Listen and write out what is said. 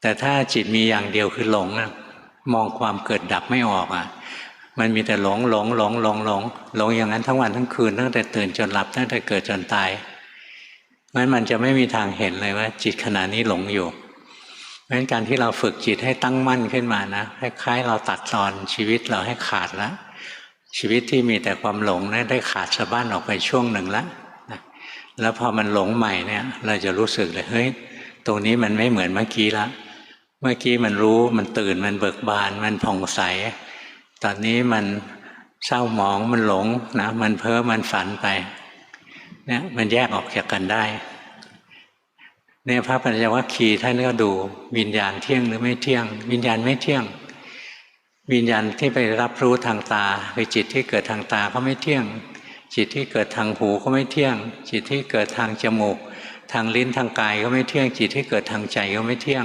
แต่ถ้าจิตมีอย่างเดียวคือหลงนะมองความเกิดดับไม่ออกอะ มันมีแต่หลงหลงหลงหลงหลงหลงอย่างนั้นทั้งวันทั้งคืนตั้งแต่ตื่นจนหลับตั้งแต่เกิดจนตายงั้นมันจะไม่มีทางเห็นเลยว่า จิตขณะนี้หลงอยู่เพราะฉะนั้นการที่เราฝึกจิตให้ตั้งมั่นขึ้นมานะคล้ายๆเราตัดตอนชีวิตเราให้ขาดแล้วชีวิตที่มีแต่ความหลงนะได้ขาดสะบั้นออกไปช่วงหนึ่งแล้วนะแล้วพอมันหลงใหม่เนี่ย เราจะรู้สึกเลยเฮ้ยตรงนี้มันไม่เหมือนเมื่อกี้และ เมื่อกี้มันรู้มันตื่นมันเบิกบาน มันผ่องใส ตอนนี้มันเศร้าหมองมันหลงนะมันเพ้อมันฝันไปเนี่ยมันแยกออกจากกันได้เนี่ยพระปัญญวัคคีย์ท่านก็ดูวิญญาณเที่ยงหรือไม่เที่ยง วิญญาณไม่เที่ยง วิญญาณที่ไปรับรู้ทางตาคือจิตที่เกิดทางตาก็ไม่เที่ยง จิตที่เกิดทางหูก็ไม่เที่ยง จิตที่เกิดทางจมูก ทางลิ้นทางกายก็ไม่เที่ยง จิตที่เกิดทางใจก็ไม่เที่ยง